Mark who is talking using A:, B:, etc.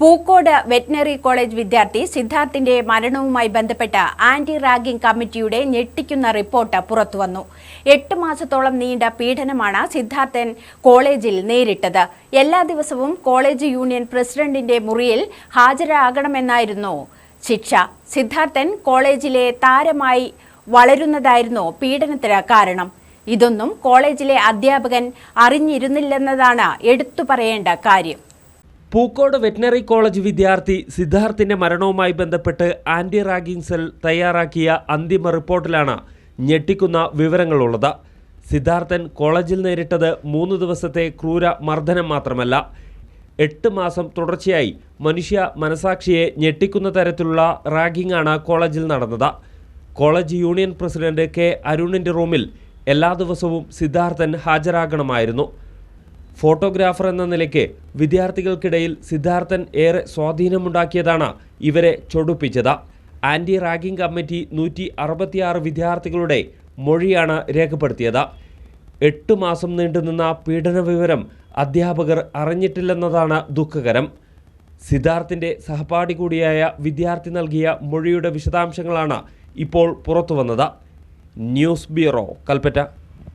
A: Pookode veterinary college വിദ്യാർത്ഥി സിദ്ധാർത്ഥിന്റെ മരണവുമായി ബന്ധപ്പെട്ട ആന്റി റാഗിംഗ് കമ്മിറ്റിയുടെ ഞെട്ടിക്കുന്ന റിപ്പോർട്ട് പുറത്തുവന്നു. എട്ട് മാസത്തോളം നീണ്ട പീഡനമാണ് സിദ്ധാർത്ഥൻ കോളേജിൽ നേരിട്ടത്. എല്ലാ ദിവസവും കോളേജ് യൂണിയൻ പ്രസിഡന്റിന്റെ മുറിയിൽ ഹാജരാകണമെന്നായിരുന്നു ശിക്ഷ. സിദ്ധാർത്ഥൻ കോളേജിലെ താരമായി വളരുന്നതായിരുന്നു പീഡനത്തിന് കാരണം. ഇതൊന്നും കോളേജിലെ അധ്യാപകൻ അറിഞ്ഞിരുന്നില്ലെന്നതാണ് എടുത്തു പറയേണ്ട കാര്യം.
B: പൂക്കോട് വെറ്റിനറി കോളേജ് വിദ്യാർത്ഥി സിദ്ധാർത്ഥിന്റെ മരണവുമായി ബന്ധപ്പെട്ട് ആന്റി റാഗിംഗ് സെൽ തയ്യാറാക്കിയ അന്തിമ റിപ്പോർട്ടിലാണ് ഞെട്ടിക്കുന്ന വിവരങ്ങളുള്ളത്. സിദ്ധാർത്ഥൻ കോളേജിൽ നേരിട്ടത് മൂന്ന് ദിവസത്തെ ക്രൂര മർദ്ദനം മാത്രമല്ല എട്ട് മാസം തുടർച്ചയായി മനുഷ്യ മനസാക്ഷിയെ ഞെട്ടിക്കുന്ന തരത്തിലുള്ള റാഗിംഗ് ആണ് കോളേജിൽ നടന്നത്. കോളേജ് യൂണിയൻ പ്രസിഡന്റ് കെ അരുണിന്റെ റൂമിൽ എല്ലാ ദിവസവും സിദ്ധാർത്ഥൻ ഹാജരാകണമായിരുന്നു. ഫോട്ടോഗ്രാഫർ എന്ന നിലയ്ക്ക് വിദ്യാർത്ഥികൾക്കിടയിൽ സിദ്ധാർത്ഥൻ ഏറെ സ്വാധീനമുണ്ടാക്കിയതാണ് ഇവരെ ചൊടുപ്പിച്ചത്. ആന്റി റാഗിംഗ് കമ്മിറ്റി നൂറ്റി അറുപത്തിയാറ് വിദ്യാർത്ഥികളുടെ മൊഴിയാണ് രേഖപ്പെടുത്തിയത്. എട്ട് മാസം നീണ്ടുനിന്ന പീഡന വിവരം അധ്യാപകർ അറിഞ്ഞിട്ടില്ലെന്നതാണ് ദുഃഖകരം. സിദ്ധാർത്ഥിന്റെ സഹപാഠി കൂടിയായ വിദ്യാർത്ഥി നൽകിയ മൊഴിയുടെ വിശദാംശങ്ങളാണ് ഇപ്പോൾ പുറത്തുവന്നത്. News bureau Kalpetta.